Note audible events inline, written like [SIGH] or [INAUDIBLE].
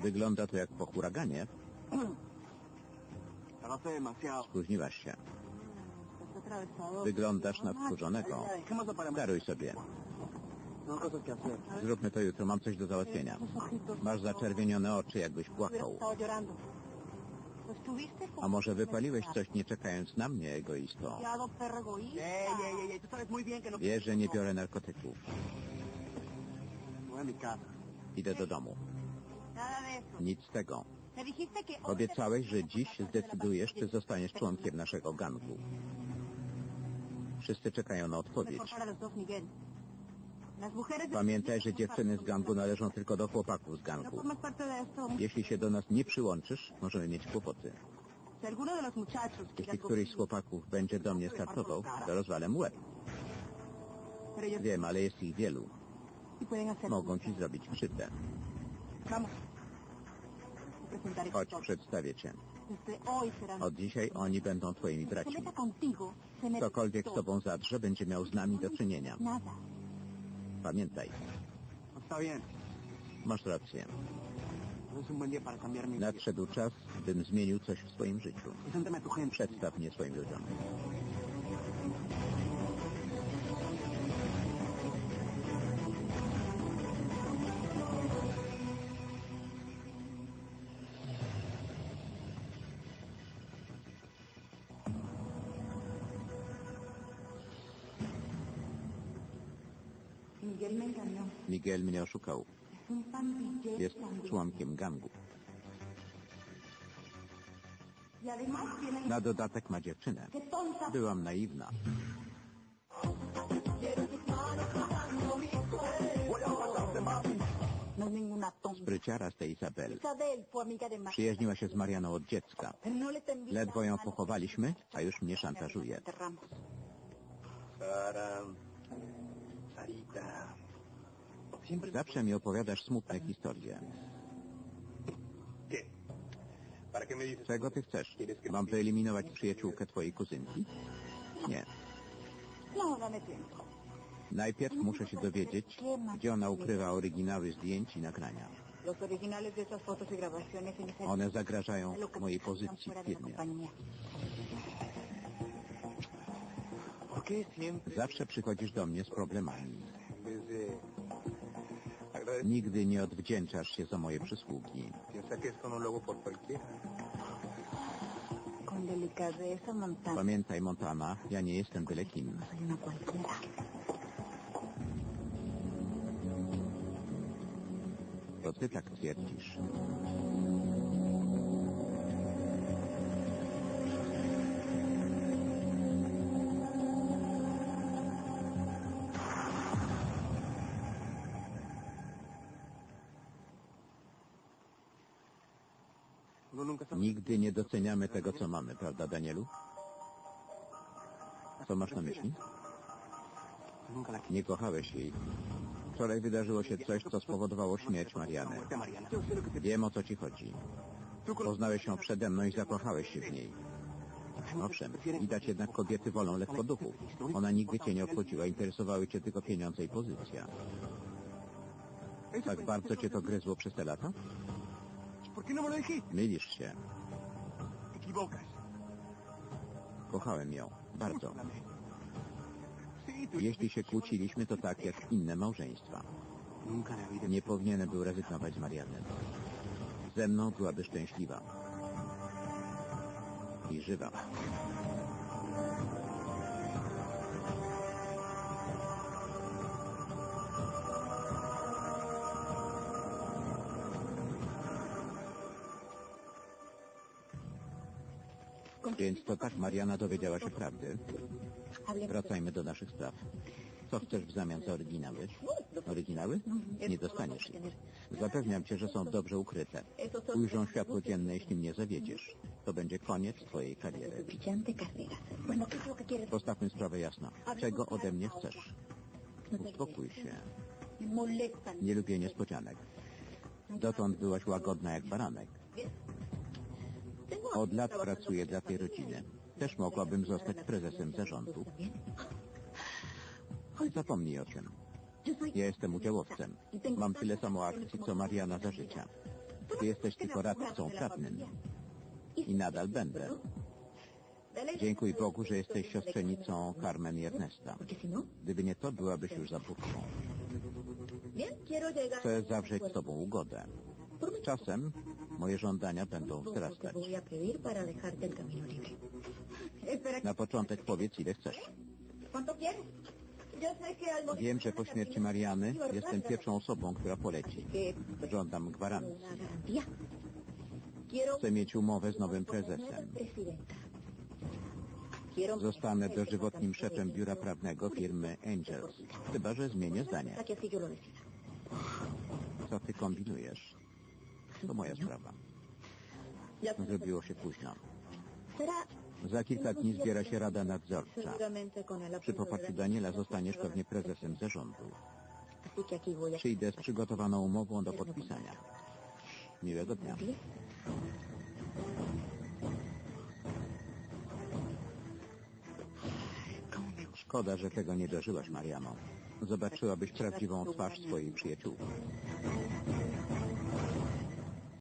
Wygląda to jak po huraganie. [CLEARS THROAT] Spóźniłaś się. Wyglądasz na wkurzonego. Daruj sobie. No. Zróbmy to jutro, mam coś do załatwienia. Masz zaczerwienione oczy, jakbyś płakał. A może wypaliłeś coś nie czekając na mnie, egoisto? Que no... Wiesz, że nie biorę narkotyków. Idę do domu. Nic z tego. Obiecałeś, że dziś zdecydujesz, czy zostaniesz członkiem naszego gangu. Wszyscy czekają na odpowiedź. Pamiętaj, że dziewczyny z gangu należą tylko do chłopaków z gangu. Jeśli się do nas nie przyłączysz, możemy mieć kłopoty. Jeśli któryś z chłopaków będzie do mnie startował, to rozwalę łeb. Wiem, ale jest ich wielu. Mogą ci zrobić krzywdę. Todos. przedstawię cię. Od dzisiaj oni będą twoimi braćmi. Ktokolwiek z tobą zadrze, będzie miał z nami do czynienia. Pamiętaj, masz rację. Nadszedł czas, bym zmienił coś w swoim życiu. Przedstaw mnie swoim ludziom. Miguel me engañó. Miguel mnie oszukał. Jest członkiem gangu. Y. Na dodatek ma dziewczynę. Byłam naiwna. No. Spryciara z tej Izabel. Przyjaźniła się z Marianą od dziecka. No Ledwo ją pochowaliśmy, a już mnie szantażuje. Zawsze mi opowiadasz smutne historie. Czego ty chcesz? Mam wyeliminować przyjaciółkę twojej kuzynki? Nie. No. Najpierw muszę się dowiedzieć, gdzie ona ukrywa oryginały zdjęć i nagrania. One zagrażają mojej pozycji w firmie. Zawsze przychodzisz do mnie z problemami. Nigdy nie odwdzięczasz się za moje przysługi. Pamiętaj, Montana, ja nie jestem byle kim. To ty tak twierdzisz. Nigdy nie doceniamy tego, co mamy, prawda, Danielu? Co masz na myśli? Nie kochałeś jej. Wczoraj wydarzyło się coś, co spowodowało śmierć Mariany. Wiem, o co ci chodzi. Poznałeś ją przede mną i zakochałeś się w niej. Owszem, widać jednak kobiety wolą lekkoduchów. Ona nigdy cię nie obchodziła, interesowały cię tylko pieniądze i pozycja. Tak bardzo cię to gryzło przez te lata? ¿Por qué no me lo dijiste? Mylisz się. Equivocas. Kochałem ją. Bardzo. Jeśli się kłóciliśmy, to tak jak inne małżeństwa. Nie powinienem był rezygnować z Mariany. Ze mną byłaby szczęśliwa. I żywa. Więc to tak Mariana dowiedziała się prawdy. Wracajmy do naszych spraw. Co chcesz w zamian za oryginały? Oryginały? Nie dostaniesz ich. Zapewniam cię, że są dobrze ukryte. Ujrzą światło dzienne, jeśli mnie zawiedziesz. To będzie koniec twojej kariery. Postawmy sprawę jasno. Czego ode mnie chcesz? No Uspokój się. Nie lubię niespodzianek. Dotąd byłaś łagodna jak baranek. Od lat pracuję dla tej rodziny. Też mogłabym zostać prezesem zarządu. Zapomnij o tym. Ja jestem udziałowcem. Mam tyle samo akcji, co Mariana za życia. Ty jesteś tylko radcą prawnym. I nadal będę. Dziękuj Bogu, że jesteś siostrzenicą Carmen i Ernesta. Gdyby nie to, byłabyś już zabójcą. Chcę zawrzeć z Tobą ugodę. Czasem moje żądania będą wzrastać. [LAUGHS] Na początek powiedz, ile chcesz. Wiem, że po śmierci Mariany jestem pierwszą osobą, która poleci. Żądam gwarancji. Chcę mieć umowę z nowym prezesem. Zostanę dożywotnim szefem biura prawnego firmy Angels. Chyba, że zmienię zdanie. Co ty kombinujesz? To moja sprawa. Zrobiło się późno. Za kilka dni zbiera się Rada Nadzorcza. Przy poparciu Daniela zostaniesz pewnie prezesem zarządu. Przyjdę z przygotowaną umową do podpisania. Miłego dnia. Szkoda, że tego nie dożyłaś, Mariano. Zobaczyłabyś prawdziwą twarz swojej przyjaciółki.